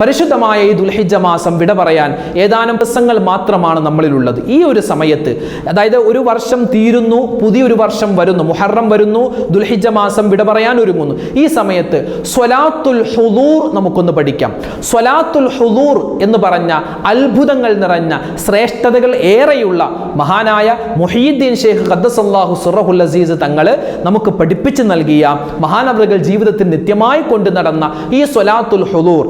പരിശുദ്ധമായ ഈ ദുൽഹിജ മാസം വിട പറയാൻ ഏതാനും ദിവസങ്ങൾ മാത്രമാണ് നമ്മളിലുള്ളത്. ഈ ഒരു സമയത്ത് അതായത് ഒരു വർഷം തീരുന്നു പുതിയൊരു വർഷം വരുന്നു മുഹറം വരുന്നു ദുൽഹിജ മാസം വിട പറയാൻ ഒരുങ്ങുന്നു. ഈ സമയത്ത് സ്വലാത്തുൽ ഹുദൂർ നമുക്കൊന്ന് പഠിക്കാം. സ്വലാത്തുൽ ഹുദൂർ എന്ന് പറഞ്ഞ അത്ഭുതങ്ങൾ നിറഞ്ഞ ശ്രേഷ്ഠതകൾ ഏറെയുള്ള മഹാനായ മുഹീദ്ദീൻ ഷെയ്ഖ് ഖദ്ദസല്ലാഹു സുറഹുൽ അസീസ് തങ്ങൾ നമുക്ക് പഠിപ്പിച്ചു നൽകിയ മഹാനവറുകൾ ജീവിതത്തിൽ നിത്യമായി കൊണ്ടു നടന്ന ഈ സ്വലാത്തുൽ ഹുദൂർ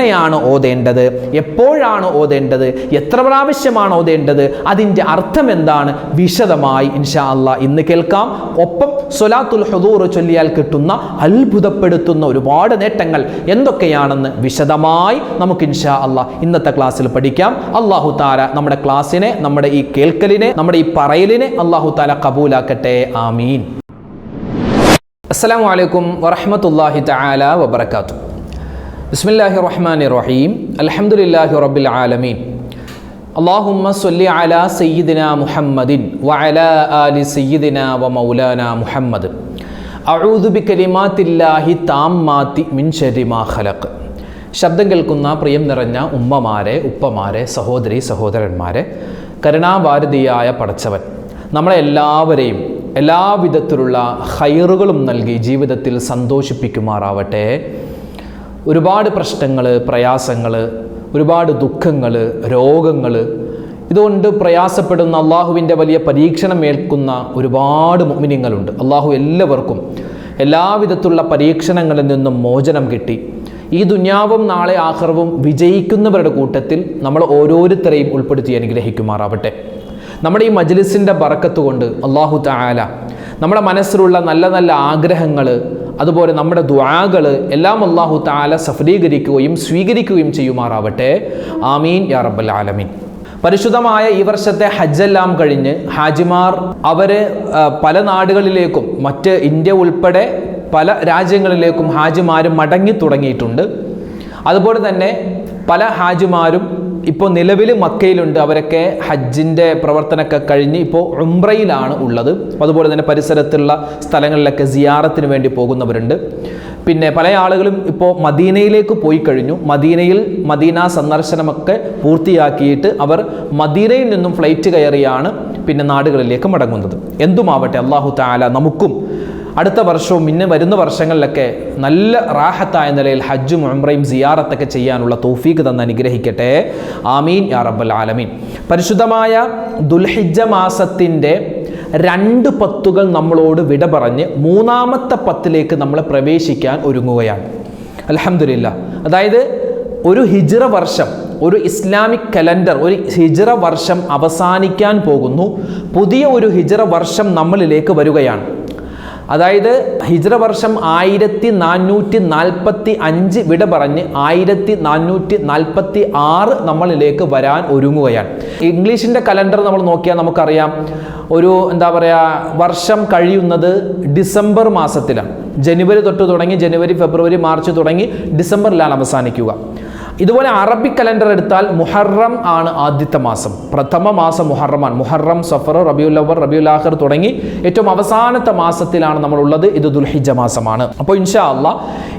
അതെങ്ങനെയാണ് ഓതേണ്ടത്? എപ്പോഴാണ് ഓതേണ്ടത്? എത്ര പ്രാവശ്യമാണ് ഓതേണ്ടത്? അതിന്റെ അർത്ഥം എന്താണ്? വിശദമായി ഇൻഷാ അല്ല ഇന്ന് കേൾക്കാം. ഒപ്പം സൊലാത്തുൽ ഹുദൂർ ചൊല്ലിയാൽ കിട്ടുന്ന അത്ഭുതപ്പെടുത്തുന്ന ഒരുപാട് നേട്ടങ്ങൾ എന്തൊക്കെയാണെന്ന് വിശദമായി നമുക്ക് ഇൻഷാ അല്ല ഇന്നത്തെ ക്ലാസ്സിൽ പഠിക്കാം. അള്ളാഹു താര നമ്മുടെ ക്ലാസ്സിനെ നമ്മുടെ ഈ കേൾക്കലിനെ നമ്മുടെ ഈ പറയലിനെ അള്ളാഹു താല കബൂലാക്കട്ടെ. ആമീൻ. അസ്സാം വലൈക്കും വറഹ്മത്തുള്ളാഹി തആല വബറകാതുഹു. ബിസ്മില്ലാഹി റഹ്മാൻ റഹീം അലഹമുല്ലാഹി റബ്ബിൽ ആലമീൻ. അള്ളാഹുമ്മ സൊല്ലി അല സയ്യിദിന മുഹമ്മദിൻ വഅല ആലി സയ്യിദിന വ മൗലാന മുഹമ്മദ്. അഴൂദു ബി കലിമാത്തില്ലാഹി താമ്മാത്തി മിൻ ഷരിമാ ഖലഖ്. ശബ്ദം കേൾക്കുന്ന പ്രിയം നിറഞ്ഞ ഉമ്മമാരെ ഉപ്പമാരെ സഹോദരി സഹോദരന്മാരെ കരുണാഭാരതിയായ പടച്ചവൻ നമ്മളെ എല്ലാവരെയും എല്ലാവിധത്തിലുള്ള ഹൈറുകളും നൽകി ജീവിതത്തിൽ സന്തോഷിപ്പിക്കുമാറാവട്ടെ. ഒരുപാട് പ്രശ്നങ്ങൾ പ്രയാസങ്ങൾ ഒരുപാട് ദുഃഖങ്ങൾ രോഗങ്ങൾ. ഇതുകൊണ്ട് പ്രയാസപ്പെടുന്ന അള്ളാഹുവിന്റെ വലിയ പരീക്ഷണം ഏൽക്കുന്ന ഒരുപാട് മുമിനിങ്ങളുണ്ട് അള്ളാഹു എല്ലാവർക്കും എല്ലാവിധത്തുള്ള പരീക്ഷണങ്ങളിൽ നിന്നും മോചനം കിട്ടി. ഈ ദുന്യാവും നാളെ ആഹർവും വിജയിക്കുന്നവരുടെ കൂട്ടത്തിൽ നമ്മൾ ഓരോരുത്തരെയും ഉൾപ്പെടുത്തി അനുഗ്രഹിക്കുമാറാവട്ടെ. നമ്മുടെ ഈ മജ്ലിസിന്റെ ബറക്കത്ത് കൊണ്ട് അള്ളാഹു താല നമ്മുടെ മനസ്സിലുള്ള നല്ല നല്ല ആഗ്രഹങ്ങൾ അതുപോലെ നമ്മുടെ ദ്വാകൾ എല്ലാം അള്ളാഹു താല സഫലീകരിക്കുകയും സ്വീകരിക്കുകയും ചെയ്യുമാറാവട്ടെ. ആമീൻ യാ റബ്ബൽ ആലമീൻ. പരിശുദ്ധമായ ഈ വർഷത്തെ ഹജ്ജെല്ലാം കഴിഞ്ഞ് ഹാജിമാർ അവർ പല നാടുകളിലേക്കും മറ്റ് ഇന്ത്യ ഉൾപ്പെടെ പല രാജ്യങ്ങളിലേക്കും ഹാജിമാരും മടങ്ങി തുടങ്ങിയിട്ടുണ്ട്. അതുപോലെ തന്നെ പല ഹാജിമാരും ഇപ്പോൾ നിലവിൽ മക്കയിലുണ്ട്. അവരൊക്കെ ഹജ്ജിന്റെ പ്രവർത്തനമൊക്കെ കഴിഞ്ഞ് ഇപ്പോൾ ഉംറയിലാണ് ഉള്ളത്. അതുപോലെ തന്നെ പരിസരത്തുള്ള സ്ഥലങ്ങളിലൊക്കെ സിയാറത്തിന് വേണ്ടി പോകുന്നവരുണ്ട്. പിന്നെ പല ആളുകളും ഇപ്പോൾ മദീനയിലേക്ക് പോയി കഴിഞ്ഞു. മദീനയിൽ മദീന സന്ദർശനമൊക്കെ പൂർത്തിയാക്കിയിട്ട് അവർ മദീനയിൽ നിന്നും ഫ്ലൈറ്റ് കയറിയാണ് പിന്നെ നാടുകളിലേക്ക് മടങ്ങുന്നത്. എന്തുമാവട്ടെ അള്ളാഹു താല നമുക്കും അടുത്ത വർഷവും പിന്നെ വരുന്ന വർഷങ്ങളിലൊക്കെ നല്ല റാഹത്തായ നിലയിൽ ഹജ്ജും ഉംറയും സിയാറത്തൊക്കെ ചെയ്യാനുള്ള തോഫീക്ക് തന്ന് അനുഗ്രഹിക്കട്ടെ. ആമീൻ യാ റബ്ബൽ ആലമീൻ. പരിശുദ്ധമായ ദുൽഹിജ മാസത്തിന്റെ രണ്ട് പത്തുകൾ നമ്മളോട് വിട പറഞ്ഞ് മൂന്നാമത്തെ പത്തിലേക്ക് നമ്മൾ പ്രവേശിക്കാൻ ഒരുങ്ങുകയാണ്. അലഹമില്ല അതായത് ഒരു ഹിജ്റ വർഷം ഒരു ഇസ്ലാമിക് കലണ്ടർ ഒരു ഹിജ്റ വർഷം അവസാനിക്കാൻ പോകുന്നു. പുതിയ ഒരു ഹിജ്റ വർഷം നമ്മളിലേക്ക് വരികയാണ്. അതായത് ഹിജ്ര വർഷം ആയിരത്തി നാനൂറ്റി നാൽപ്പത്തി അഞ്ച് വിട പറഞ്ഞ് ആയിരത്തി നാനൂറ്റി നാൽപ്പത്തി ആറ് നമ്മളിലേക്ക് വരാൻ ഒരുങ്ങുകയാണ്. ഇംഗ്ലീഷിന്റെ കലണ്ടർ നമ്മൾ നോക്കിയാൽ നമുക്കറിയാം. ഒരു എന്താ പറയുക വർഷം കഴിയുന്നത് ഡിസംബർ മാസത്തിലാണ്. ജനുവരി തൊട്ട് തുടങ്ങി ജനുവരി ഫെബ്രുവരി മാർച്ച് തുടങ്ങി ഡിസംബറിലാണ് അവസാനിക്കുക. ഇതുപോലെ അറബി കലണ്ടർ എടുത്താൽ മുഹറം ആണ് ആദ്യത്തെ മാസം. പ്രഥമ മാസം മുഹറമാണ്. മുഹറം സഫർ റബിയുൽ അവർ റബിയുൽ തുടങ്ങി ഏറ്റവും അവസാനത്തെ മാസത്തിലാണ് നമ്മളുള്ളത്. ഇത് ദുൽഹിജ മാസമാണ്. അപ്പോൾ ഇൻഷാ അല്ല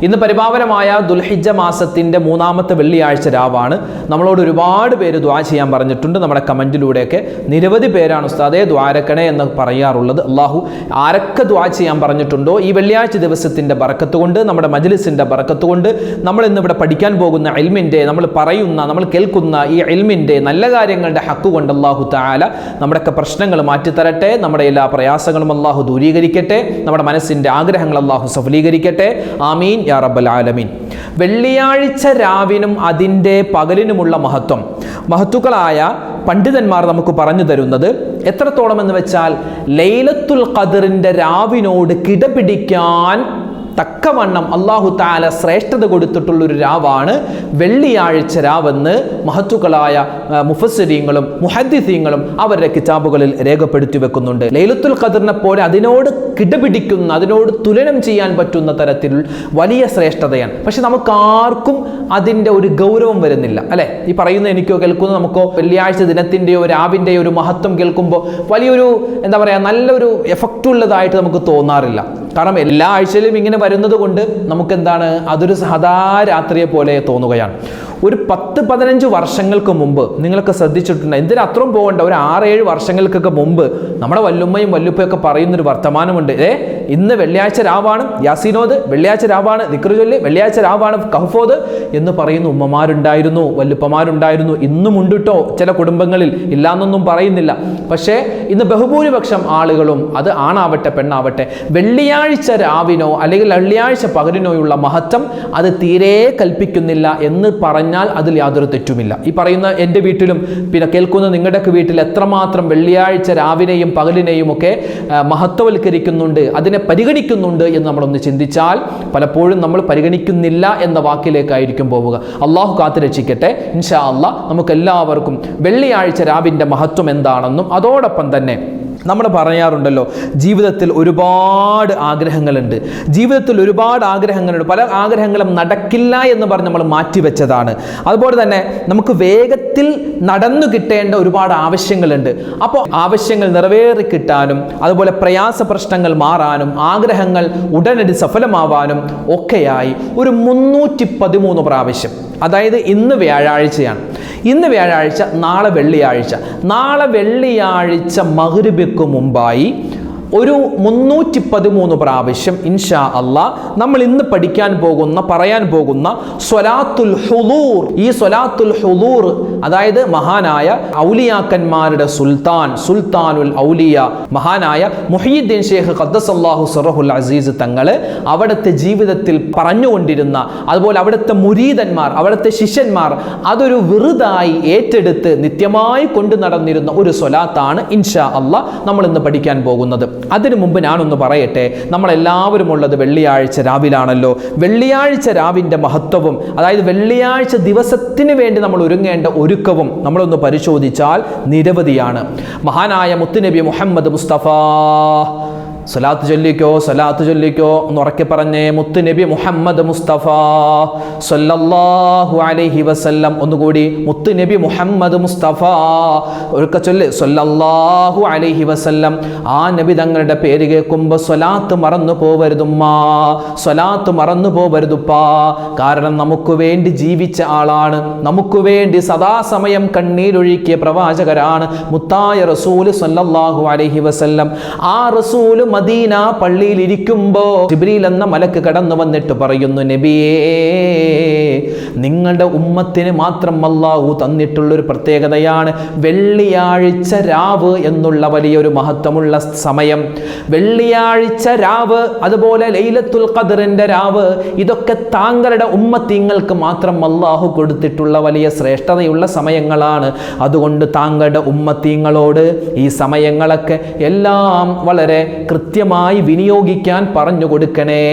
ഇന്ന് പരിപാവനമായ ദുൽഹിജ മാസത്തിന്റെ മൂന്നാമത്തെ വെള്ളിയാഴ്ച രാവാണ്. നമ്മളോട് ഒരുപാട് പേര് ദ്വാ ചെയ്യാൻ പറഞ്ഞിട്ടുണ്ട്. നമ്മുടെ കമന്റിലൂടെയൊക്കെ നിരവധി പേരാണ് ഉസ്താദേ ദ്വാരക്കണേ എന്ന് പറയാറുള്ളത്. അള്ളാഹു ആരൊക്കെ ദ്വാ ചെയ്യാൻ പറഞ്ഞിട്ടുണ്ടോ? ഈ വെള്ളിയാഴ്ച ദിവസത്തിന്റെ ബറക്കത്ത് കൊണ്ട് നമ്മുടെ മജ്ലിസിന്റെ ബറക്കത്ത് കൊണ്ട് നമ്മൾ ഇന്ന് ഇവിടെ പഠിക്കാൻ പോകുന്ന എൽമിന്റെ നമ്മൾ പറയുന്ന നമ്മൾ കേൾക്കുന്ന ഈ ഇൽമിന്റെ നല്ല കാര്യങ്ങളുടെ ഹക്ക് കൊണ്ട് അള്ളാഹു താല നമ്മുടെയൊക്കെ പ്രശ്നങ്ങൾ മാറ്റിത്തരട്ടെ. നമ്മുടെ എല്ലാ പ്രയാസങ്ങളും അള്ളാഹു ദൂരീകരിക്കട്ടെ. നമ്മുടെ മനസ്സിന്റെ ആഗ്രഹങ്ങൾ അള്ളാഹു സഫലീകരിക്കട്ടെ. ആമീൻ. യാ റബ്ബൽ ആലമീൻ. വെള്ളിയാഴ്ച രാവിനും അതിന്റെ പകലിനുമുള്ള മഹത്വം. മഹത്തുക്കളായ പണ്ഡിതന്മാർ നമുക്ക് പറഞ്ഞു തരുന്നത് എത്രത്തോളം എന്ന് വെച്ചാൽ ലൈലത്തുൽ ഖദറിന്റെ രാവിനോട് കിടപിടിക്കാൻ തക്കവണ്ണം അള്ളാഹു താല ശ്രേഷ്ഠത കൊടുത്തിട്ടുള്ളൊരു രാവാണ്. വെള്ളിയാഴ്ച രാവെന്ന് മഹത്തുക്കളായ മുഫസ്സരീങ്ങളും മുഹദ്ദിസീങ്ങളും അവരുടെ കിതാബുകളിൽ രേഖപ്പെടുത്തി വെക്കുന്നുണ്ട്. ലൈലത്തുൽ ഖദറിനെ പോലെ അതിനോട് കിടപിടിക്കുന്ന അതിനോട് തുലനം ചെയ്യാൻ പറ്റുന്ന തരത്തിൽ വലിയ ശ്രേഷ്ഠതയാണ്. പക്ഷെ നമുക്കാർക്കും അതിന്റെ ഒരു ഗൗരവം വരുന്നില്ല അല്ലേ? ഈ പറയുന്ന എനിക്കോ കേൾക്കുന്ന നമുക്കോ വെള്ളിയാഴ്ച ദിനത്തിന്റെയോ രാവിന്റെയോ ഒരു മഹത്വം കേൾക്കുമ്പോൾ വലിയൊരു എന്താ പറയുക നല്ലൊരു എഫക്റ്റുള്ളതായിട്ട് നമുക്ക് തോന്നാറില്ല. കാരണം എല്ലാ ആഴ്ചയിലും ഇങ്ങനെ വരുന്നത് കൊണ്ട് നമുക്കെന്താണ് അതൊരു സദാ രാത്രിയെ പോലെ തോന്നുകയാണ്. ഒരു പത്ത് പതിനഞ്ച് വർഷങ്ങൾക്ക് മുമ്പ് നിങ്ങൾക്ക് ശ്രദ്ധിച്ചിട്ടുണ്ട്. എന്തിനാ അത്രയും പോകണ്ട? ഒരു ആറേഴ് വർഷങ്ങൾക്കൊക്കെ മുമ്പ് നമ്മുടെ വല്ലുമ്മയും വല്ലുപ്പയൊക്കെ പറയുന്നൊരു വർത്തമാനമുണ്ട്. ഏ ഇന്ന് വെള്ളിയാഴ്ച രാവാണ് യാസിനോദ് വെള്ളിയാഴ്ച രാവാണ് നിക്രുചൊല്ലി ചൊല്ലി വെള്ളിയാഴ്ച രാവാണ് കഹ്ഫോദ് എന്ന് പറയുന്ന ഉമ്മമാരുണ്ടായിരുന്നു വല്ലുപ്പമാരുണ്ടായിരുന്നു. ഇന്നും ഉണ്ട് ചില കുടുംബങ്ങളിൽ ഇല്ലാന്നൊന്നും പറയുന്നില്ല. പക്ഷേ ഇന്ന് ബഹുഭൂരിപക്ഷം ആളുകളും അത് ആണാവട്ടെ പെണ്ണാവട്ടെ വെള്ളിയാഴ്ച രാവിനോ അല്ലെങ്കിൽ വെള്ളിയാഴ്ച പകലിനോയുള്ള മഹത്വം അത് തീരെ കൽപ്പിക്കുന്നില്ല എന്ന് പറഞ്ഞാൽ അതിൽ യാതൊരു തെറ്റുമില്ല. ഈ പറയുന്ന എന്റെ വീട്ടിലും പിന്നെ കേൾക്കുന്ന നിങ്ങളുടെയൊക്കെ വീട്ടിൽ എത്രമാത്രം വെള്ളിയാഴ്ച രാവിലെയും പകലിനെയും ഒക്കെ മഹത്വവൽക്കരിക്കുന്നുണ്ട് അതിനെ പരിഗണിക്കുന്നുണ്ട് എന്ന് നമ്മളൊന്ന് ചിന്തിച്ചാൽ പലപ്പോഴും നമ്മൾ പരിഗണിക്കുന്നില്ല എന്ന വാക്കിലേക്കായിരിക്കും പോവുക. അള്ളാഹു കാത്തു രക്ഷിക്കട്ടെ. ഇൻഷാ അള്ളാഹ് നമുക്കെല്ലാവർക്കും വെള്ളിയാഴ്ച രാവിന്റെ മഹത്വം എന്താണെന്നും അതോടൊപ്പം തന്നെ നമ്മൾ പറയാറുണ്ടല്ലോ ജീവിതത്തിൽ ഒരുപാട് ആഗ്രഹങ്ങളുണ്ട്. ജീവിതത്തിൽ ഒരുപാട് ആഗ്രഹങ്ങളുണ്ട്. പല ആഗ്രഹങ്ങളും നടക്കില്ല എന്ന് പറഞ്ഞ് നമ്മൾ മാറ്റിവെച്ചതാണ്. അതുപോലെ തന്നെ നമുക്ക് വേഗത്തിൽ നടന്നു കിട്ടേണ്ട ഒരുപാട് ആവശ്യങ്ങളുണ്ട്. അപ്പോൾ ആവശ്യങ്ങൾ നിറവേറി കിട്ടാനും അതുപോലെ പ്രയാസ പ്രശ്നങ്ങൾ മാറാനും ആഗ്രഹങ്ങൾ ഉടനടി സഫലമാവാനും ഒക്കെയായി ഒരു മുന്നൂറ്റി പതിമൂന്ന് പ്രാവശ്യം. അതായത് ഇന്ന് വ്യാഴാഴ്ചയാണ്. ഇന്ന് വ്യാഴാഴ്ച നാളെ വെള്ളിയാഴ്ച. നാളെ വെള്ളിയാഴ്ച മഹ്രിബിക്ക് മുമ്പായി ഒരു മുന്നൂറ്റി പതിമൂന്ന് പ്രാവശ്യം ഇൻഷാ അള്ളാ നമ്മൾ ഇന്ന് പഠിക്കാൻ പോകുന്ന പറയാൻ പോകുന്ന സ്വലാത്തുൽ ഹുദൂർ. ഈ സ്വലാത്തുൽ ഹുദൂർ അതായത് മഹാനായ ഔലിയാക്കന്മാരുടെ സുൽത്താൻ സുൽത്താനുൽ ഔലിയ മഹാനായ മുഹീദ്ദീൻ ഷേഖ് ഖദ്ദസല്ലാഹു സറഹുൽ അസീസ് തങ്ങൾ അവിടുത്തെ ജീവിതത്തിൽ പറഞ്ഞുകൊണ്ടിരുന്ന അതുപോലെ അവിടുത്തെ മുരീതന്മാർ അവിടുത്തെ ശിഷ്യന്മാർ അതൊരു വെറുതായി ഏറ്റെടുത്ത് നിത്യമായി കൊണ്ടു നടന്നിരുന്ന ഒരു സ്വലാത്താണ് ഇൻഷാ അള്ളാ നമ്മൾ ഇന്ന് പഠിക്കാൻ പോകുന്നത്. അതിനു മുമ്പ് ഞാനൊന്ന് പറയട്ടെ നമ്മളെല്ലാവരും ഉള്ളത് വെള്ളിയാഴ്ച രാവിലാണല്ലോ. വെള്ളിയാഴ്ച രാവിന്റെ മഹത്വവും അതായത് വെള്ളിയാഴ്ച ദിവസത്തിന് വേണ്ടി നമ്മൾ ഒരുങ്ങേണ്ട ഒരുക്കവും നമ്മളൊന്ന് പരിശോധിച്ചാൽ നിരവധിയാണ്. മഹാനായ മുത്തുനബി മുഹമ്മദ് മുസ്തഫ സ്വലാത്ത് ചൊല്ലിക്കോ സ്വലാത്ത് ചൊല്ലിക്കോ എന്ന് ഉറക്കെ പറഞ്ഞേ മുത്ത് നബി മുഹമ്മദ് മുസ്തഫ സല്ലല്ലാഹു അലൈഹി വസല്ലം ഒന്നുകൂടി മുത്ത് നബി മുഹമ്മദ് മുസ്തഫ ഒരുക്ക ചൊല്ല്. സല്ലല്ലാഹു അലൈഹി വസല്ലം. ആ നബി തങ്ങളുടെ പേര് കേൾക്കുമ്പോൾ സ്വലാത്ത് മറന്നു പോവരുതുമ്മാ സ്വലാത്ത് മറന്നു പോവരുതുപ്പാ. കാരണം നമുക്ക് വേണ്ടി ജീവിച്ച ആളാണ്. നമുക്ക് വേണ്ടി സദാസമയം കണ്ണീരൊഴുക്കിയ പ്രവാചകരാണ് മുത്തായ റസൂൽ സല്ലല്ലാഹു അലൈഹി വസല്ലം. ആ റസൂൽ മദീന പള്ളിയിൽ ഇരിക്കുമ്പോ ജിബ്രീൽ എന്ന മലക്ക് കടന്നു വന്നിട്ട് പറയുന്നു നബിയേ നിങ്ങളുടെ ഉമ്മത്തിന് മാത്രം അല്ലാഹു തന്നിട്ടുള്ള ഒരു പ്രത്യേകതയാണ് വെള്ളിയാഴ്ച രാവ് എന്നുള്ള വലിയൊരു മഹത്വമുള്ള സമയം. വെള്ളിയാഴ്ച രാവ് അതുപോലെ ലൈലത്തുൽ ഖദറിന്റെ രാവ് ഇതൊക്കെ താങ്കളുടെ ഉമ്മത്തിങ്ങൾക്ക് മാത്രം അല്ലാഹു കൊടുത്തിട്ടുള്ള വലിയ ശ്രേഷ്ഠതയുള്ള സമയങ്ങളാണ്. അതുകൊണ്ട് താങ്കളുടെ ഉമ്മത്തിങ്ങളോട് ഈ സമയങ്ങളൊക്കെ എല്ലാം വളരെ കൃത്യമായി വിനിയോഗിക്കാൻ പറഞ്ഞു കൊടുക്കണേ.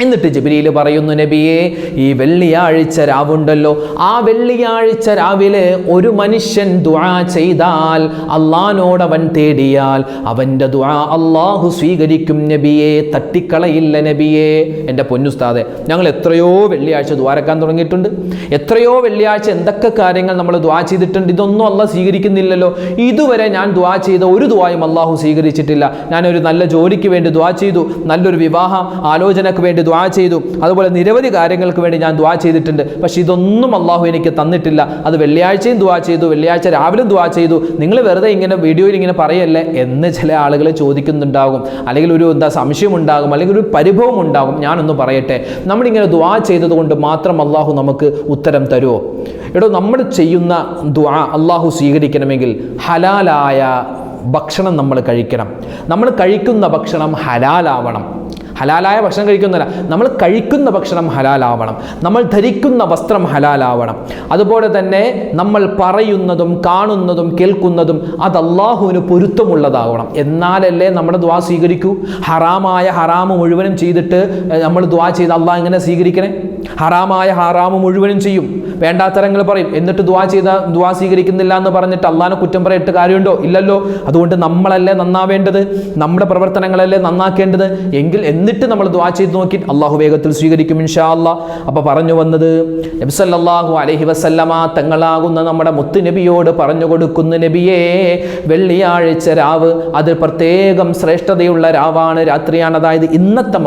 എന്നിട്ട് ജബിലിയിൽ പറയുന്നു നബിയെ ഈ വെള്ളിയാഴ്ച രാവുണ്ടല്ലോ. ആ വെള്ളിയാഴ്ച രാവിലെ ഒരു മനുഷ്യൻ ദുആ ചെയ്താൽ അള്ളഹാനോട് അവൻ തേടിയാൽ അവന്റെ ദുആ അള്ളാഹു സ്വീകരിക്കും നബിയെ. തട്ടിക്കളയില്ല നബിയെ. എന്റെ പൊന്നുസ്താദെ ഞങ്ങൾ എത്രയോ വെള്ളിയാഴ്ച ദ്വാരക്കാൻ തുടങ്ങിയിട്ടുണ്ട്. എത്രയോ വെള്ളിയാഴ്ച എന്തൊക്കെ കാര്യങ്ങൾ നമ്മൾ ദ്വാ ചെയ്തിട്ടുണ്ട് ഇതൊന്നും അള്ളാഹ് സ്വീകരിക്കുന്നില്ലല്ലോ. ഇതുവരെ ഞാൻ ദ്വാ ചെയ്ത ഒരു ദ്വായും അള്ളാഹു സ്വീകരിച്ചിട്ടില്ല. ഞാനൊരു നല്ല ജോലിക്ക് വേണ്ടി ദ്വാ ചെയ്തു നല്ലൊരു വിവാഹ ആലോചനക്ക് വേണ്ടി ദ്വാ ചെയ്തു. അതുപോലെ നിരവധി കാര്യങ്ങൾക്ക് വേണ്ടി ഞാൻ ദ്വാ ചെയ്തിട്ടുണ്ട്. പക്ഷെ ഇതൊന്നും അള്ളാഹു എനിക്ക് തന്നിട്ടില്ല. അത് വെള്ളിയാഴ്ചയും ദ്വാ ചെയ്തു വെള്ളിയാഴ്ച രാവിലെ ദ്വാ ചെയ്തു. നിങ്ങൾ വെറുതെ ഇങ്ങനെ വീഡിയോയിൽ ഇങ്ങനെ പറയല്ലേ എന്ന് ചില ആളുകൾ ചോദിക്കുന്നുണ്ടാകും. അല്ലെങ്കിൽ ഒരു എന്താ സംശയം ഉണ്ടാകും അല്ലെങ്കിൽ ഒരു പരിഭവം ഉണ്ടാകും. ഞാനൊന്ന് പറയട്ടെ. നമ്മളിങ്ങനെ ദ്വാ ചെയ്തതുകൊണ്ട് മാത്രം അള്ളാഹു നമുക്ക് ഉത്തരം തരുമോ? എടോ നമ്മൾ ചെയ്യുന്ന ദ്വാ അള്ളാഹു സ്വീകരിക്കണമെങ്കിൽ ഹലാലായ ഭക്ഷണം നമ്മൾ കഴിക്കണം. നമ്മൾ കഴിക്കുന്ന ഭക്ഷണം ഹലാലാവണം. ഹലാലായ ഭക്ഷണം കഴിക്കുന്നില്ല നമ്മൾ കഴിക്കുന്ന ഭക്ഷണം ഹലാലാവണം. നമ്മൾ ധരിക്കുന്ന വസ്ത്രം ഹലാലാവണം. അതുപോലെ തന്നെ നമ്മൾ പറയുന്നതും കാണുന്നതും കേൾക്കുന്നതും അത് അള്ളാഹുവിന് പൊരുത്തമുള്ളതാവണം. എന്നാലല്ലേ നമ്മുടെ ദ്വാ സ്വീകരിക്കൂ? ഹറാമായ ഹറാമ് മുഴുവനും ചെയ്തിട്ട് നമ്മൾ ദ്വാ ചെയ്ത് അള്ളാഹ് എങ്ങനെ സ്വീകരിക്കണേ? ഹറാമായ ഹറാമ് മുഴുവനും ചെയ്യും. വേണ്ടാത്തരങ്ങൾ പറയും. എന്നിട്ട് ദ്വാ ചെയ്ത ദ്വാ സ്വീകരിക്കുന്നില്ല എന്ന് പറഞ്ഞിട്ട് അള്ളാഹിനെ കുറ്റം പറയിട്ട് കാര്യമുണ്ടോ? ഇല്ലല്ലോ. അതുകൊണ്ട് നമ്മളല്ലേ നന്നാവേണ്ടത്? നമ്മുടെ പ്രവർത്തനങ്ങളല്ലേ നന്നാക്കേണ്ടത്? എങ്കിൽ എന്നിട്ട് എന്നിട്ട് നമ്മൾ ദ്വാ ചെയ്ത് നോക്കി അള്ളാഹു വേഗത്തിൽ സ്വീകരിക്കും ഇൻഷാ അല്ലാ അപ്പോൾ പറഞ്ഞു വന്നത് നബിസല്ലാഹു അലഹി വസല്ലമ തങ്ങളാകുന്ന നമ്മുടെ മുത്ത് നബിയോട് പറഞ്ഞു കൊടുക്കുന്ന നബിയേ വെള്ളിയാഴ്ച രാവ് അത് പ്രത്യേകം ശ്രേഷ്ഠതയുള്ള രാവാണ് രാത്രിയാണ്. അതായത് ഇന്നത്തെ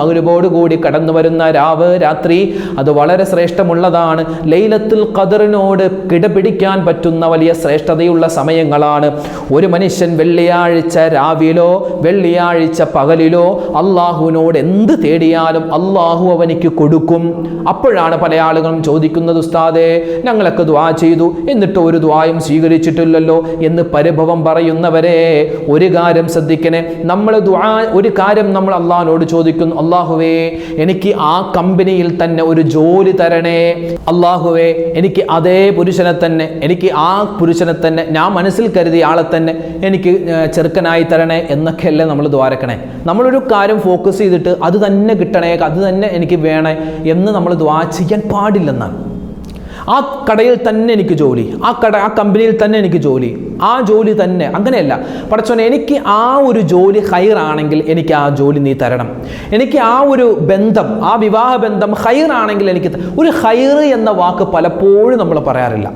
കൂടി കടന്നു വരുന്ന രാവ് രാത്രി അത് വളരെ ശ്രേഷ്ഠമുള്ളതാണ്. ലൈലത്തുൽ ഖദറിനോട് കിടപിടിക്കാൻ പറ്റുന്ന വലിയ ശ്രേഷ്ഠതയുള്ള സമയങ്ങളാണ്. ഒരു മനുഷ്യൻ വെള്ളിയാഴ്ച രാവിലോ വെള്ളിയാഴ്ച പകലിലോ അള്ളാഹുവിനോട് എന്ത് തേടിയാലും അള്ളാഹു അവനിക്ക് കൊടുക്കും. അപ്പോഴാണ് പല ആളുകളും ചോദിക്കുന്നത് ഉസ്താദേ ഞങ്ങളൊക്കെ ദ്വാ ചെയ്തു. എന്നിട്ട് ഒരു ദ്വായും സ്വീകരിച്ചിട്ടില്ലല്ലോ എന്ന് പരിഭവം പറയുന്നവരെ ഒരു കാര്യം ശ്രദ്ധിക്കണേ. നമ്മൾ ദ്വാ ഒരു കാര്യം നമ്മൾ അള്ളാഹിനോട് ചോദിക്കുന്നു അള്ളാഹുവേ എനിക്ക് ആ കമ്പനിയിൽ തന്നെ ഒരു ജോലി തരണേ. അള്ളാഹുവേ എനിക്ക് അതേ പുരുഷനെ തന്നെ എനിക്ക് ആ പുരുഷനെ തന്നെ ഞാൻ മനസ്സിൽ കരുതിയ ആളെ തന്നെ എനിക്ക് ചെറുക്കനായി തരണേ എന്നൊക്കെയല്ലേ നമ്മൾ ദ്വാരക്കണേ നമ്മളൊരു കാര്യം ഫോക്കസ് ചെയ്തിട്ട് അത് തന്നെ കിട്ടണേ അത് തന്നെ എനിക്ക് വേണേ എന്ന് നമ്മൾ ദ്വാ ചെയ്യാൻ പാടില്ലെന്നാണ്. ആ കടയിൽ തന്നെ എനിക്ക് ജോലി ആ കട ആ കമ്പനിയിൽ തന്നെ എനിക്ക് ജോലി ആ ജോലി തന്നെ. അങ്ങനെയല്ല. പടച്ചോനെ എനിക്ക് ആ ഒരു ജോലി ഹൈറാണെങ്കിൽ എനിക്ക് ആ ജോലി നീ തരണം. എനിക്ക് ആ ഒരു ബന്ധം ആ വിവാഹ ബന്ധം ഹൈറാണെങ്കിൽ എനിക്ക് ഒരു ഹൈർ എന്ന വാക്ക് പലപ്പോഴും നമ്മൾ പറയാറില്ല.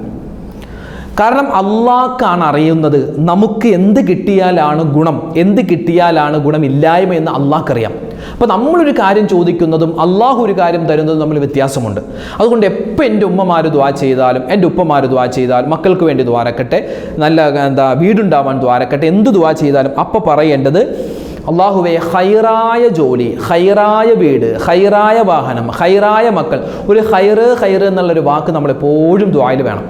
കാരണം അള്ളാഹ്ക്കാണ് അറിയുന്നത് നമുക്ക് എന്ത് കിട്ടിയാലാണ് ഗുണം എന്ത് കിട്ടിയാലാണ് ഗുണമില്ലായ്മ എന്ന് അള്ളാഹ്ക്കറിയാം അപ്പോൾ നമ്മളൊരു കാര്യം ചോദിക്കുന്നതും അള്ളാഹു ഒരു കാര്യം തരുന്നതും തമ്മിൽ വ്യത്യാസമുണ്ട്. അതുകൊണ്ട് എപ്പോൾ എന്റെ ഉമ്മമാർ ദ്വാ ചെയ്താലും എന്റെ ഉപ്പമാർ ദ്വാ ചെയ്താലും മക്കൾക്ക് വേണ്ടി ദ്വാരക്കട്ടെ നല്ല എന്താ വീടുണ്ടാവാൻ ദ്വാരക്കട്ടെ എന്ത് ദ്വാ ചെയ്താലും അപ്പോൾ പറയേണ്ടത് അള്ളാഹുവെ ഹൈറായ ജോലി ഹൈറായ വീട് ഹൈറായ വാഹനം ഹൈറായ മക്കൾ. ഒരു ഹൈറ് ഹൈറ് എന്നുള്ളൊരു വാക്ക് നമ്മളെപ്പോഴും ദ്വായിൽ വേണം.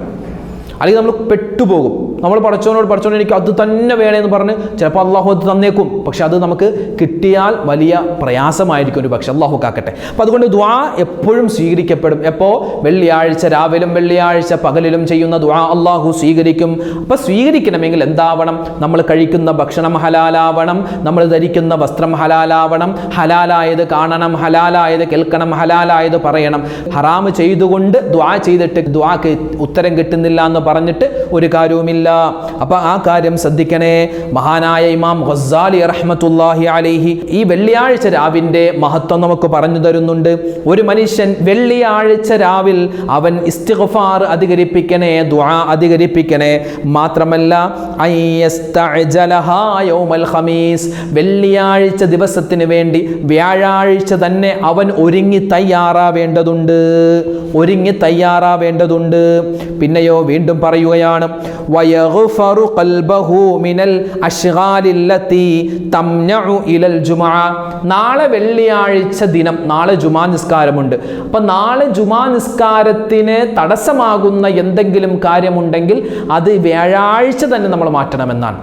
അല്ലെങ്കിൽ നമ്മൾ പെട്ടുപോകും. നമ്മൾ പഠിച്ചവനോട് പഠിച്ചോണ്ട് എനിക്ക് അത് തന്നെ വേണമെന്ന് പറഞ്ഞ് ചിലപ്പോൾ അള്ളാഹു അത് തന്നേക്കും. പക്ഷെ അത് നമുക്ക് കിട്ടിയാൽ വലിയ പ്രയാസമായിരിക്കും ഒരു പക്ഷെ അള്ളാഹു കാക്കട്ടെ. അപ്പോൾ അതുകൊണ്ട് ദ്വാ എപ്പോഴും സ്വീകരിക്കപ്പെടും. എപ്പോൾ വെള്ളിയാഴ്ച രാവിലും വെള്ളിയാഴ്ച പകലിലും ചെയ്യുന്ന ദ്വാ അള്ളാഹു സ്വീകരിക്കും. അപ്പോൾ സ്വീകരിക്കണമെങ്കിൽ എന്താവണം? നമ്മൾ കഴിക്കുന്ന ഭക്ഷണം ഹലാലാവണം. നമ്മൾ ധരിക്കുന്ന വസ്ത്രം ഹലാലാവണം. ഹലാലായത് കാണണം ഹലാലായത് കേൾക്കണം ഹലാലായത് പറയണം. ഹറാമ് ചെയ്തുകൊണ്ട് ദ്വാ ചെയ്തിട്ട് ദ്വാക്ക് ഉത്തരം കിട്ടുന്നില്ല എന്ന് പറഞ്ഞിട്ട് ഒരു കാര്യവുമില്ല. അപ്പൊ ആ കാര്യം ശ്രദ്ധിക്കണേ. മഹാനായ ഇമാം ഖസാലി റഹ്മത്തുല്ലാഹി അലൈഹി ഈ വെള്ളിയാഴ്ച രാവിന്റെ മഹത്വം നമുക്ക് പറഞ്ഞു തരുന്നുണ്ട്. ഒരു മനുഷ്യൻ വെള്ളിയാഴ്ച രാവിൽ അവൻ ഇസ്തിഗ്ഫാർ അധികരിപ്പിക്കണേ ദുആ അധികരിപ്പിക്കണേ. മാത്രമല്ല ഖമീസ്. വെള്ളിയാഴ്ച ദിവസത്തിന് വേണ്ടി വ്യാഴാഴ്ച തന്നെ അവൻ ഒരുങ്ങി തയ്യാറാവേണ്ടതുണ്ട്. ഒരുങ്ങി തയ്യാറാവേണ്ടതുണ്ട്. പിന്നെയോ വീണ്ടും പറയുകയാണ് വയഗ്ഫറു ഖൽബഹു മിനൽ അഷ്ഗാലില്ലത്തി തംനഉ ഇലൽ ജുമഅ നാളെ വെള്ളിയാഴ്ച ദിനം നാളെ ജുമാ നിസ്കാരമുണ്ട്. അപ്പം നാളെ ജുമാ നിസ്കാരത്തിന് തടസ്സമാകുന്ന എന്തെങ്കിലും കാര്യമുണ്ടെങ്കിൽ അത് വ്യാഴാഴ്ച തന്നെ നമ്മൾ മാറ്റണമെന്നാണ്.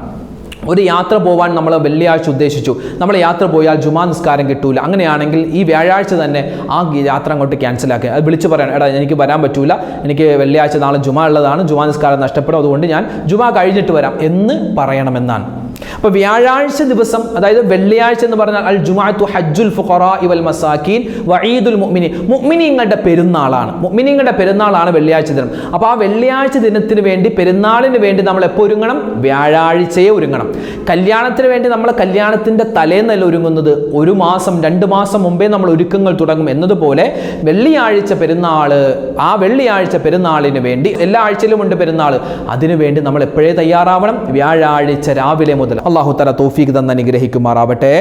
ഒരു യാത്ര പോവാൻ നമ്മൾ വെള്ളിയാഴ്ച ഉദ്ദേശിച്ചു. നമ്മൾ യാത്ര പോയാൽ ജുമാ നിസ്കാരം കിട്ടൂല. അങ്ങനെയാണെങ്കിൽ ഈ വ്യാഴാഴ്ച തന്നെ ആ യാത്ര അങ്ങോട്ട് ക്യാൻസൽ ആക്കുക. അത് വിളിച്ചു പറയണം എടാ എനിക്ക് വരാൻ പറ്റൂല. എനിക്ക് വെള്ളിയാഴ്ച നാളെ ജുമാ ഉള്ളതാണ്. ജുമാ നിസ്കാരം നഷ്ടപ്പെടും. അതുകൊണ്ട് ഞാൻ ജുമാ കഴിഞ്ഞിട്ട് വരാം എന്ന് പറയണമെന്നാണ്. അപ്പോൾ വ്യാഴാഴ്ച ദിവസം അതായത് വെള്ളിയാഴ്ച എന്ന് പറഞ്ഞാൽ അൽ ജുമാഅത്തു ഹജ്ജുൽ ഫുഖറ ഇവൽ മസാക്കീൻ വഈദുൽ മുഅ്മിനീൻ. മുഅ്മിനീങ്ങളുടെ പെരുന്നാളാണ്. മുഅ്മിനീങ്ങളുടെ പെരുന്നാളാണ് വെള്ളിയാഴ്ച ദിനം. അപ്പോൾ ആ വെള്ളിയാഴ്ച ദിനത്തിന് വേണ്ടി പെരുന്നാളിന് വേണ്ടി നമ്മൾ എപ്പോൾ ഒരുങ്ങണം? വ്യാഴാഴ്ചയെ ഒരുങ്ങണം. കല്യാണത്തിന് വേണ്ടി നമ്മൾ കല്യാണത്തിന്റെ തലേന്നല്ല ഒരുങ്ങുന്നത്. ഒരു മാസം രണ്ട് മാസം മുമ്പേ നമ്മൾ ഒരുക്കങ്ങൾ തുടങ്ങും. എന്നതുപോലെ വെള്ളിയാഴ്ച പെരുന്നാൾ ആ വെള്ളിയാഴ്ച പെരുന്നാളിന് വേണ്ടി എല്ലാ ആഴ്ചയിലും ഉണ്ട് പെരുന്നാൾ അതിനുവേണ്ടി നമ്മൾ എപ്പോഴേ തയ്യാറാവണം? വ്യാഴാഴ്ച രാവിലെ മുതൽ അള്ളാഹു തല തോഫീക്ക് തന്ന് അനുഗ്രഹിക്കുമാറാവട്ടെ.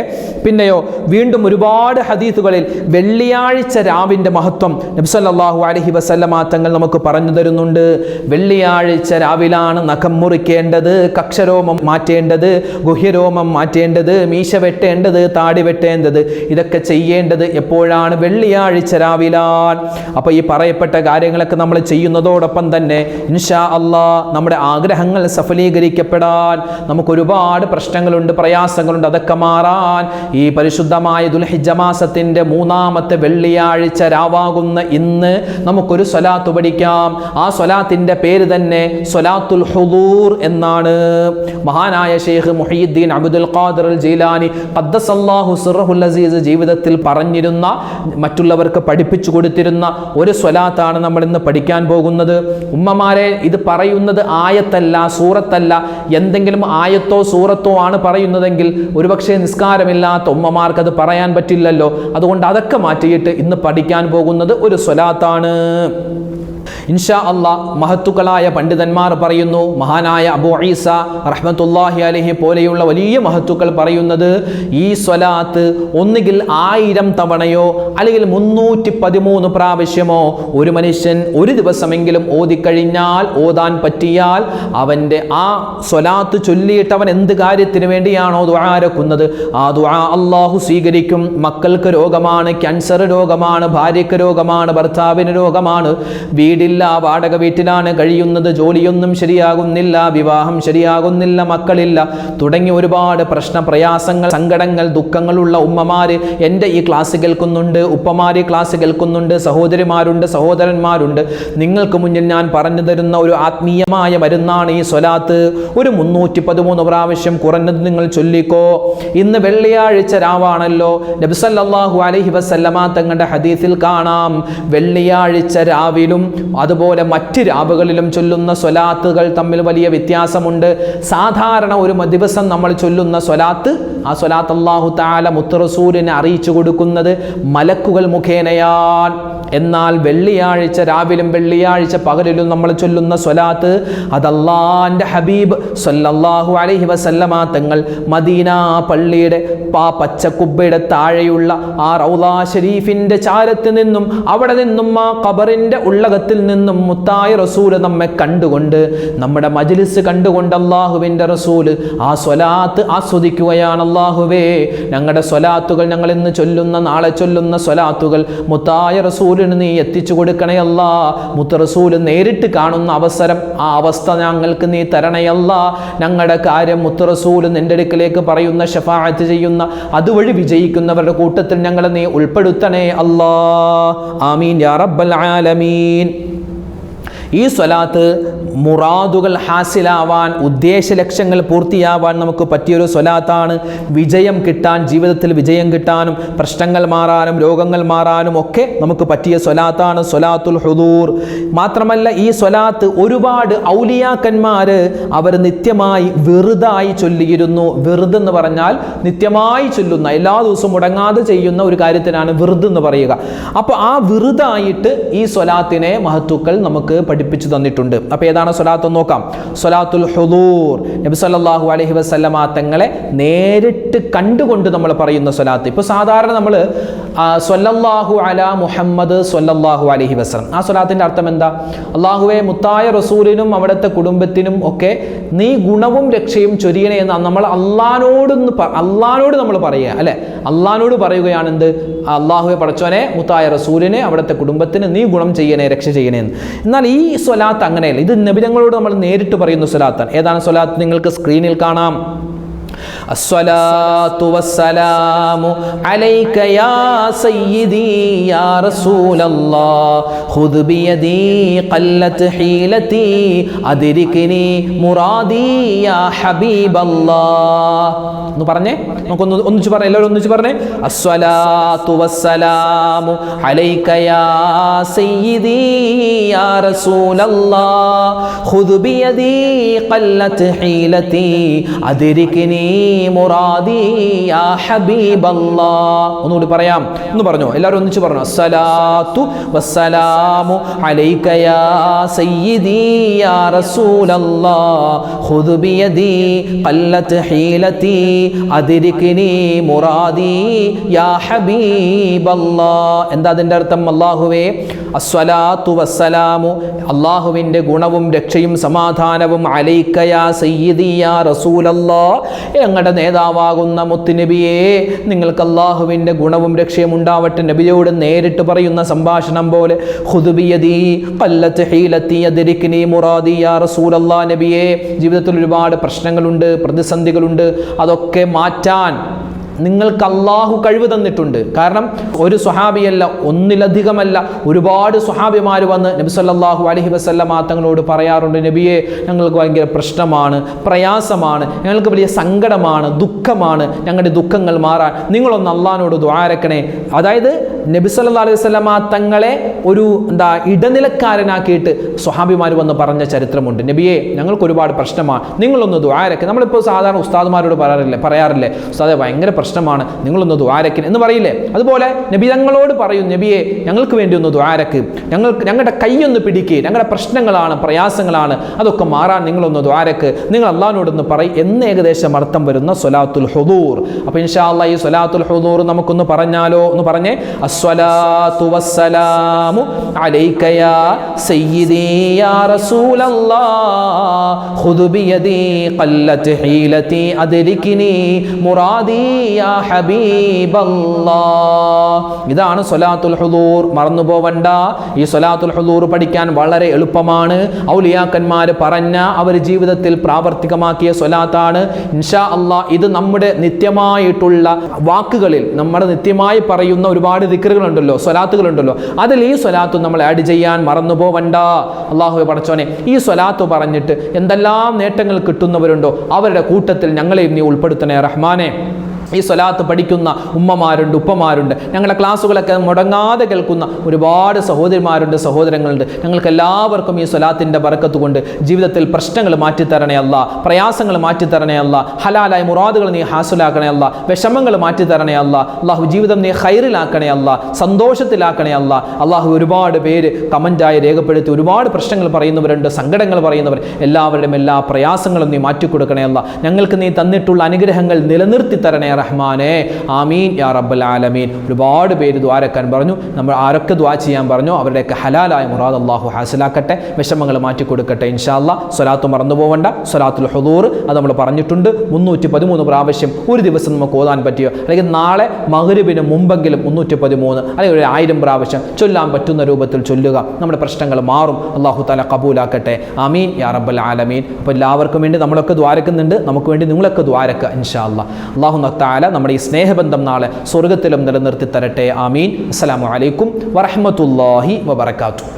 പിന്നെയോ വീണ്ടും ഒരുപാട് ഹദീസുകളിൽ വെള്ളിയാഴ്ച രാവിന്റെ മഹത്വം നബ്സല്ലാഹു അലഹി വസല്ലമ തങ്ങൾ നമുക്ക് പറഞ്ഞു തരുന്നുണ്ട്. വെള്ളിയാഴ്ച രാവിലാണ് നഖം മുറിക്കേണ്ടത് കക്ഷരോമം മാറ്റേണ്ടത് ഗുഹ്യരോമം മാറ്റേണ്ടത് മീശ വെട്ടേണ്ടത് താടി വെട്ടേണ്ടത് ഇതൊക്കെ ചെയ്യേണ്ടത് എപ്പോഴാണ്? വെള്ളിയാഴ്ച രാവിലാൻ അപ്പോൾ ഈ പറയപ്പെട്ട കാര്യങ്ങളൊക്കെ നമ്മൾ ചെയ്യുന്നതോടൊപ്പം തന്നെ ഇൻഷാ അള്ളാ നമ്മുടെ ആഗ്രഹങ്ങൾ സഫലീകരിക്കപ്പെടാൻ നമുക്ക് ഒരുപാട് പ്രശ്നങ്ങളുണ്ട് പ്രയാസങ്ങളുണ്ട്. അതൊക്കെ മാറാൻ ഈ പരിശുദ്ധമായ ദുൽഹിജ മാസത്തിന്റെ മൂന്നാമത്തെ വെള്ളിയാഴ്ച രാവാകുന്ന ഇന്ന് നമുക്കൊരു സ്വലാത്ത് പഠിക്കാം. ആ സ്വലാത്തിന്റെ പേര് തന്നെ സ്വലാത്തുൽ ഹുദൂർ എന്നാണ്. മഹാനായ ഷെയ്ഖ് മുഹീദ്ദീൻ അബ്ദുൽ ഖാദർ അൽ ജീലാനി ഖദ്ദസല്ലാഹു സിറഹുൽ അസീസ് ജീവിതത്തിൽ പറഞ്ഞിരുന്ന മറ്റുള്ളവർക്ക് പഠിപ്പിച്ചു കൊടുത്തിരുന്ന ഒരു സ്വലാത്താണ് നമ്മൾ ഇന്ന് പഠിക്കാൻ പോകുന്നത്. ഉമ്മമാരെ ഇത് പറയുന്നത് ആയത്തല്ല സൂറത്തല്ല. എന്തെങ്കിലും ആയത്തോ സൂറ സൂറത്തോ ആണ് പറയുന്നതെങ്കിൽ ഒരുപക്ഷെ നിസ്കാരമില്ലാത്ത ഉമ്മമാർക്ക് അത് പറയാൻ പറ്റില്ലല്ലോ. അതുകൊണ്ട് അതൊക്കെ മാറ്റിയിട്ട് ഇന്ന് പഠിക്കാൻ പോകുന്നത് ഒരു സ്വലാത്താണ്. ഇൻഷാ അള്ളാ മഹത്തുക്കളായ പണ്ഡിതന്മാർ പറയുന്നു മഹാനായ അബു ഈസ റഹ്മത്തുല്ലാഹി അലഹി പോലെയുള്ള വലിയ മഹത്തുക്കൾ പറയുന്നത് ഈ സ്വലാത്ത് ഒന്നുകിൽ ആയിരം തവണയോ അല്ലെങ്കിൽ മുന്നൂറ്റി പതിമൂന്ന് പ്രാവശ്യമോ ഒരു മനുഷ്യൻ ഒരു ദിവസമെങ്കിലും ഓതിക്കഴിഞ്ഞാൽ ഓതാൻ പറ്റിയാൽ അവന്റെ ആ സ്വലാത്ത് ചൊല്ലിയിട്ട് അവൻ എന്ത് കാര്യത്തിന് വേണ്ടിയാണോ ദുആരക്കുന്നത് ആ ദുആ അള്ളാഹു സ്വീകരിക്കും. മക്കൾക്ക് രോഗമാണ് ക്യാൻസർ രോഗമാണ് ഭാര്യയ്ക്ക് രോഗമാണ് ഭർത്താവിന് രോഗമാണ്. വീടില്ല വാടക വീട്ടിലാണ് കഴിയുന്നത് ജോലിയൊന്നും ശരിയാകുന്നില്ല വിവാഹം ശരിയാകുന്നില്ല മക്കളില്ല. തുടങ്ങി ഒരുപാട് പ്രശ്ന പ്രയാസങ്ങൾ സങ്കടങ്ങൾ ദുഃഖങ്ങളുള്ള ഉമ്മമാര് എന്റെ ഈ ക്ലാസ് കേൾക്കുന്നുണ്ട് ഉപ്പമാര് ക്ലാസ് കേൾക്കുന്നുണ്ട് സഹോദരിമാരുണ്ട് സഹോദരന്മാരുണ്ട്. നിങ്ങൾക്ക് മുന്നിൽ ഞാൻ പറഞ്ഞു തരുന്ന ഒരു ആത്മീയമായ മരുന്നാണ് ഈ സ്വലാത്ത്. ഒരു മുന്നൂറ്റി പതിമൂന്ന് പ്രാവശ്യം കുറഞ്ഞത് നിങ്ങൾ ചൊല്ലിക്കോ. ഇന്ന് വെള്ളിയാഴ്ച രാവാണല്ലോ. നബിസല്ലാഹു അലഹി വസല്ലമ തങ്ങളുടെ ഹദീസിൽ കാണാം. വെള്ളിയാഴ്ച രാവിലും അതുപോലെ മറ്റ് രാവുകളിലും ചൊല്ലുന്ന സ്വലാത്തുകൾ തമ്മിൽ വലിയ വ്യത്യാസമുണ്ട്. സാധാരണ ഒരു ദിവസം നമ്മൾ ചൊല്ലുന്ന സ്വലാത്ത് ആ സ്വലാത്ത് അള്ളാഹു താല മുത്തറസൂലിനെ അറിയിച്ചു കൊടുക്കുന്നത് മലക്കുകൾ മുഖേനയാൻ എന്നാൽ വെള്ളിയാഴ്ച രാവിലും വെള്ളിയാഴ്ച പകലിലും നമ്മൾ ചൊല്ലുന്ന സ്വലാത്ത് അതല്ലാന്റെ ഹബീബ് സൊല്ലാഹു അലഹി വസല്ലമാ തങ്ങൾ മദീന പള്ളിയുടെ പാ പച്ചക്കുബയുടെ താഴെയുള്ള ആ റൗലാ ഷെരീഫിന്റെ ചാരത്ത് നിന്നും അവിടെ നിന്നും ആ ഖബറിന്റെ ഉള്ളകത്തിൽ നിന്നും മുത്തായ റസൂൽ നമ്മെ കണ്ടുകൊണ്ട് നമ്മുടെ മജ്ലിസ് കണ്ടുകൊണ്ട് അള്ളാഹുവിന്റെ റസൂൽ ആ സ്വലാത്ത് ആസ്വദിക്കുകയാണ് അള്ളാഹുവേ ഞങ്ങളുടെ സ്വലാത്തുകൾ ഞങ്ങൾ ഇന്ന് ചൊല്ലുന്ന നാളെ ചൊല്ലുന്ന സ്വലാത്തുകൾ മുത്തായ റസൂലിന് നീ എത്തിച്ചു കൊടുക്കണേ അല്ലാ. മുത്ത റസൂൽ നേരിട്ട് കാണുന്ന അവസരം ആ അവസ്ഥ ഞങ്ങൾക്ക് നീ തരണയല്ല ഞങ്ങളുടെ കാര്യം മുത്ത റസൂൽ നിന്റെ അടുക്കലേക്ക് പറയുന്ന ഷഫാഅത്ത് ചെയ്യുന്ന അതുവഴി വിജയിക്കുന്നവരുടെ കൂട്ടത്തിൽ ഞങ്ങളെ നീ ഉൾപ്പെടുത്തണേ അല്ലാ. ആമീൻ യാ റബ്ബൽ ആലമീൻ. ഈ സ്വലാത്ത് മുറാദുകൾ ഹാസിലാവാൻ ഉദ്ദേശ ലക്ഷ്യങ്ങൾ പൂർത്തിയാവാൻ നമുക്ക് പറ്റിയൊരു സ്വലാത്താണ്. വിജയം കിട്ടാൻ ജീവിതത്തിൽ വിജയം കിട്ടാനും പ്രശ്നങ്ങൾ മാറാനും രോഗങ്ങൾ മാറാനും ഒക്കെ നമുക്ക് പറ്റിയ സ്വലാത്താണ് സ്വലാത്തുൽ ഹുദൂർ. മാത്രമല്ല ഈ സ്വലാത്ത് ഒരുപാട് ഔലിയാക്കന്മാർ അവർ നിത്യമായി വെറുതായി ചൊല്ലിയിരുന്നു. വെറുതെന്ന് പറഞ്ഞാൽ നിത്യമായി ചൊല്ലുന്ന എല്ലാ ദിവസവും മുടങ്ങാതെ ചെയ്യുന്ന ഒരു കാര്യത്തിനാണ് വെറുതെന്ന് പറയുക. അപ്പോൾ ആ വെറുതായിട്ട് ഈ സ്വലാത്തിനെ മഹത്തുക്കൾ നമുക്ക് പഠിപ്പിച്ചു തന്നിട്ടുണ്ട്. അപ്പോൾ ഏതാണ് സ്വലാത്ത് നോക്കാം? സ്വലാത്തുൽ ഹുദൂർ. നബി സല്ലല്ലാഹു അലൈഹി വസല്ലമ തങ്ങളെ നേരിട്ട് കണ്ടുകൊണ്ട് നമ്മൾ പറയുന്ന സ്വലാത്ത്. ഇപ്പോൾ സാധാരണ നമ്മൾ സ്വല്ലല്ലാഹു അല മുഹമ്മദ് സ്വല്ലല്ലാഹു അലഹി വസ്ലം ആ സ്വലാത്തിന്റെ അർത്ഥം എന്താ? അള്ളാഹുവെ മുത്തായ റസൂലിനും അവിടുത്തെ കുടുംബത്തിനും ഒക്കെ നീ ഗുണവും രക്ഷയും ചൊരിയണേ എന്ന് നമ്മൾ അള്ളഹാനോടൊന്ന് അള്ളഹാനോട് നമ്മൾ പറയുക അല്ലെ? അള്ളഹാനോട് പറയുകയാണ് എന്ത് അള്ളാഹുവെ പടച്ചോനെ മുത്തായ റസൂലിനെ അവിടുത്തെ കുടുംബത്തിന് നീ ഗുണം ചെയ്യണേ രക്ഷ ചെയ്യണേ എന്ന്. എന്നാൽ ഈ സ്വലാത്ത് അങ്ങനെയല്ല. ഇത് നബിതങ്ങളോട് നമ്മൾ നേരിട്ട് പറയുന്ന സ്വലാത്താണ്. ഏതാണ് സ്വലാത്ത്? നിങ്ങൾക്ക് സ്ക്രീനിൽ കാണാം. അസ്വലാത്തു വസ്സലാമു അലൈക യാ സയ്യിദി യാ റസൂലല്ലാ ഖുദ് ബിയദി ഖല്ലത് ഹീലതി അദ്രിക്നി മുറാദി യാ ഹബീബല്ലാ എന്ന് പറഞ്ഞേ? നമുക്കൊന്ന് ഒന്നിച്ച് പറഞ്ഞേ എല്ലാവരും ഒന്നിച്ച് പറഞ്ഞേ? അസ്വലാത്തു വസ്സലാമു അലൈക യാ സയ്യിദി യാ റസൂലല്ലാ ഖുദ് ബിയദി ഖല്ലത് ഹീലതി അദ്രിക്നി മുറാദി യാ ഒന്നുകൂടി പറയാം. ഒന്ന് പറഞ്ഞു? എല്ലാവരും ഒന്നിച്ച് പറഞ്ഞു? അസ്സലാത്തു വസ്സലാമു അലൈക യാ സയ്യിദി യാ റസൂലല്ലാ. ഖുദ് ഖല്ലത് ഹീലതി മുറാദി യാ എന്താ അതിന്റെ അർത്ഥം? അള്ളാഹുവേ അസ്വലാത്തു വസ്സലാമു. അള്ളാഹുവിന്റെ ഗുണവും രക്ഷയും സമാധാനവും അലൈക്കയാ സയ്യദിയാ റസൂലല്ലാ. ഞങ്ങളുടെ നേതാവാകുന്ന മുത്തുനബിയെ നിങ്ങൾക്ക് അള്ളാഹുവിന്റെ ഗുണവും രക്ഷയും ഉണ്ടാവട്ടെ. നബിയോട് നേരിട്ട് പറയുന്ന സംഭാഷണം പോലെ റസൂലല്ലാ. നബിയെ ജീവിതത്തിൽ ഒരുപാട് പ്രശ്നങ്ങളുണ്ട് പ്രതിസന്ധികളുണ്ട്. അതൊക്കെ മാറ്റാൻ നിങ്ങൾക്ക് അള്ളാഹു കഴിവ് തന്നിട്ടുണ്ട്. കാരണം ഒരു സ്വഹാബിയല്ല ഒന്നിലധികമല്ല. ഒരുപാട് സ്വഹാബിമാർ വന്ന് നബി സല്ലല്ലാഹു അലൈഹി വസല്ലമ തങ്ങളോട് പറയാറുണ്ട് നബിയെ ഞങ്ങൾക്ക് ഭയങ്കര പ്രശ്നമാണ് പ്രയാസമാണ് ഞങ്ങൾക്ക് വലിയ സങ്കടമാണ് ദുഃഖമാണ് ഞങ്ങളുടെ ദുഃഖങ്ങൾ മാറാൻ. നിങ്ങളൊന്ന് അള്ളഹാനോട് ദ്വാരക്കണേ അതായത് നബി സല്ലല്ലാഹു അലൈഹി വസല്ലമ തങ്ങളെ ഒരു എന്താ ഇടനിലക്കാരനാക്കിയിട്ട് സ്വഹാബിമാർ വന്ന് പറഞ്ഞ ചരിത്രമുണ്ട്. നബിയെ ഞങ്ങൾക്ക് ഒരുപാട് പ്രശ്നമാണ് നിങ്ങളൊന്ന് ദ്വാരക്ക് നമ്മളിപ്പോൾ സാധാരണ ഉസ്താദുമാരോട് പറയാറില്ലേ പറയാറില്ലേ ഉസ്താദെ ഭയങ്കര പ്രശ്നമാണ്. നിങ്ങളൊന്ന് ദ്വാരക്കൻ എന്ന് പറയില്ലേ? അതുപോലെ നബി തങ്ങളോട് പറയും നബിയെ ഞങ്ങൾക്ക് വേണ്ടി ഒന്ന് ദ്വാരക്ക് ഞങ്ങൾക്ക് ഞങ്ങളുടെ കൈയൊന്ന് പിടിക്കുക ഞങ്ങളുടെ പ്രശ്നങ്ങളാണ് പ്രയാസങ്ങളാണ്. അതൊക്കെ മാറാൻ നിങ്ങളൊന്ന് ദ്വാരക്ക് നിങ്ങൾ അള്ളാഹിനോടൊന്ന് പറയും. എന്ന് ഏകദേശം അർത്ഥം വരുന്ന സ്വലാത്തുൽ ഹുദൂർ. അപ്പോൾ ഇൻഷാ അള്ളാഹ് ഈ സ്വലാത്തുൽ ഹുദൂർ നമുക്കൊന്ന് പറഞ്ഞാലോ എന്ന് പറഞ്ഞേ ഇതാണ് സ്വലാത്തുൽ ഹുദൂർ. മറന്നു പോവണ്ട. ഈ സൊലാത്തുൽ ഹുദൂർ പഠിക്കാൻ വളരെ എളുപ്പമാണ്. ഔലിയാക്കന്മാർ പറഞ്ഞ അവർ ജീവിതത്തിൽ പ്രാവർത്തികമാക്കിയ സൊലാത്താണ് ഇൻഷാ അള്ളാ ഇത് നമ്മുടെ നിത്യമായിട്ടുള്ള വാക്കുകളിൽ നമ്മുടെ നിത്യമായി പറയുന്ന ഒരുപാട് ദിക്കറുകളുണ്ടല്ലോ സ്വലാത്തുകളുണ്ടല്ലോ. അതിൽ ഈ സ്വലാത്തും നമ്മൾ ആഡ് ചെയ്യാൻ മറന്നു പോവണ്ട അള്ളാഹു പടച്ചോനെ ഈ സ്വലാത്ത് പറഞ്ഞിട്ട് എന്തെല്ലാം നേട്ടങ്ങൾ കിട്ടുന്നവരുണ്ടോ അവരുടെ കൂട്ടത്തിൽ ഞങ്ങളെയും നീ ഉൾപ്പെടുത്തണേ റഹ്മാനെ. ഈ സ്വലാത്ത് പഠിക്കുന്ന ഉമ്മമാരുണ്ട് ഉപ്പമാരുണ്ട്. ഞങ്ങളുടെ ക്ലാസ്സുകളൊക്കെ മുടങ്ങാതെ കേൾക്കുന്ന ഒരുപാട് സഹോദരിമാരുണ്ട് സഹോദരങ്ങളുണ്ട്. ഞങ്ങൾക്ക് എല്ലാവർക്കും ഈ സ്വലാത്തിന്റെ ബറക്കത്ത് കൊണ്ട് ജീവിതത്തിൽ പ്രശ്നങ്ങൾ മാറ്റിത്തരണയല്ല പ്രയാസങ്ങൾ മാറ്റിത്തരണയല്ല ഹലാലായ മുറാദുകൾ നീ ഹാസുലാക്കണേ അല്ല വിഷമങ്ങൾ മാറ്റിത്തരണയല്ല അള്ളാഹു ജീവിതം നീ ഹൈറിലാക്കണയല്ല സന്തോഷത്തിലാക്കണയല്ല അള്ളാഹു ഒരുപാട് പേര് കമന്റായി രേഖപ്പെടുത്തി ഒരുപാട് പ്രശ്നങ്ങൾ പറയുന്നവരുണ്ട് സങ്കടങ്ങൾ പറയുന്നവർ. എല്ലാവരുടെയും എല്ലാ പ്രയാസങ്ങളും നീ മാറ്റിക്കൊടുക്കണയല്ല ഞങ്ങൾക്ക് നീ തന്നിട്ടുള്ള അനുഗ്രഹങ്ങൾ നിലനിർത്തി തരണേ റഹ്മാനെ ആമീൻ യാ റബ്ബൽ ആലമീൻ. ഒരുപാട് പേര് ദ്വാരക്കാൻ പറഞ്ഞു. നമ്മൾ ആരൊക്കെ ദ്വാ ചെയ്യാൻ പറഞ്ഞു അവരുടെയൊക്കെ ഹലാലായ മുറാദ് അള്ളാഹു ഹാസിലാക്കട്ടെ. വിഷമങ്ങൾ മാറ്റിക്കൊടുക്കട്ടെ ഇൻഷാല്ല സ്വലാത്ത് മറന്നു പോവണ്ട. സ്വലാത്തുൽ ഹുദൂർ അത് നമ്മൾ പറഞ്ഞിട്ടുണ്ട്. മുന്നൂറ്റി പതിമൂന്ന് പ്രാവശ്യം ഒരു ദിവസം നമുക്ക് ഓതാൻ പറ്റിയോ? അല്ലെങ്കിൽ നാളെ മകരുവിന് മുമ്പെങ്കിലും മുന്നൂറ്റി പതിമൂന്ന് അല്ലെങ്കിൽ ഒരു ആയിരം പ്രാവശ്യം ചൊല്ലാൻ പറ്റുന്ന രൂപത്തിൽ ചൊല്ലുക. നമ്മുടെ പ്രശ്നങ്ങൾ മാറും. അള്ളാഹു താല കബൂലാക്കട്ടെ. അമീൻ യാ റബ്ബൽ ആലമീൻ. അപ്പോൾ എല്ലാവർക്കും വേണ്ടി നമ്മളൊക്കെ ദ്വാരക്കുന്നുണ്ട്. നമുക്ക് വേണ്ടി നിങ്ങളൊക്കെ ദ്വാരക്കുക ഇൻഷാ അള്ളാഹു താല നമ്മുടെ ഈ സ്നേഹബന്ധം നാളെ സ്വർഗത്തിലും നിലനിർത്തി തരട്ടെ. ആമീൻ. അസ്സലാമു അലൈക്കും വറഹ്മത്തുള്ളാഹി വബറകാതുഹു.